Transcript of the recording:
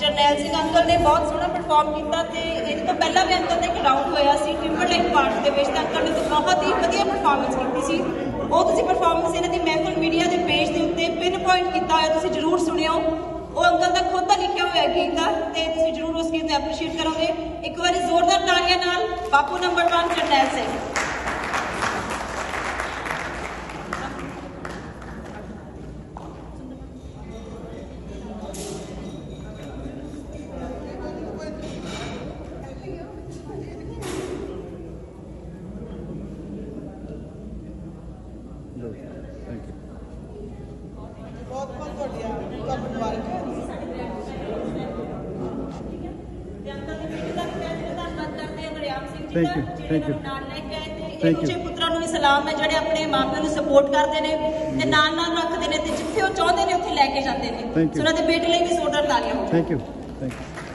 Jarnail Singh uncle ਨੇ ਬਹੁਤ ਸੋਹਣਾ ਪਰਫਾਰਮ ਕੀਤਾ ਤੇ ਇਹਦੇ ਤੋਂ ਪਹਿਲਾਂ ਵੀ ਅੰਕਲ ਦਾ ਇੱਕ ਰਾਊਂਡ ਹੋਇਆ ਸੀ ਟਿੰਬਰਲਾਈਨ ਪਾਰਟ ਦੇ ਵਿੱਚ ਤਾਂ ਅੰਕਲ ਨੇ ਬਹੁਤ ਹੀ ਵਧੀਆ ਪਰਫਾਰਮੈਂਸ ਕੀਤੀ ਸੀ। ਉਹ ਤੁਸੀਂ ਪਰਫਾਰਮੈਂਸ ਇਹਨਾਂ ਦੀ ਮਹਿਫਲ ਮੀਡੀਆ ਦੇ ਪੇਜ ਦੇ ਉੱਤੇ ਪਿਨ ਪੁਆਇੰਟ ਕੀਤਾ ਹੋਇਆ, ਤੁਸੀਂ ਜਰੂਰ ਸੁਣਿਓ। ਉਹ ਅੰਕਲ ਦਾ ਖੁਦ ਦਾ ਲਿਖਿਆ ਹੋਇਆ ਗੀਤ ਆ ਤੇ ਤੁਸੀਂ ਜਰੂਰ ਉਸ ਗੀਤ ਨੂੰ ਐਪਰੀਸ਼ੀਏਟ ਕਰੋਗੇ। ਇੱਕ ਵਾਰੀ ਜ਼ੋਰਦਾਰ ਤਾੜੀਆਂ ਨਾਲ ਬਾਪੂ number 1 Jarnail Singh. Thank you ਬਹੁਤ ਬਹੁਤ ਤੁਹਾਡੀ ਤੁਹਾਨੂੰ ਮੁਬਾਰਕ। ਹੈ ਤੇ ਅੰਕਲ ਦੇ ਬੇਟੇ ਦਾ ਵੀ ਮੈਂ ਧੰਨਵਾਦ ਕਰਦੇ ਹਾਂ ਗੁਰਿਆਮ Singh ji Thank the you, ਜਿਹੜੇ thank you. ਮੈਨੂੰ ਨਾਲ ਲੈ ਕੇ ਆਏ ਤੇ Thank ਇਹ ਉੱਚੇ you. ਪੁੱਤਰਾਂ ਨੂੰ ਵੀ ਸਲਾਮ ਹੈ ਜਿਹੜੇ ਆਪਣੇ ਮਾਪਿਆਂ ਨੂੰ ਸਪੋਰਟ ਕਰਦੇ ਨੇ ਤੇ ਨਾਲ ਨਾਲ ਰੱਖਦੇ ਨੇ ਤੇ ਜਿੱਥੇ ਉਹ ਚਾਹੁੰਦੇ ਨੇ ਉੱਥੇ ਲੈ ਕੇ ਜਾਂਦੇ ਨੇ। Thank you. ਸੋ ਉਹਨਾਂ ਦੇ ਬੇਟੇ ਲਈ ਵੀ ਜ਼ੋਰਦਾਰ ਤਾਲੀਆਂ ਹੋਣ ਥੈਂਕ ਯੂ ਥੈਂਕ ਯੂ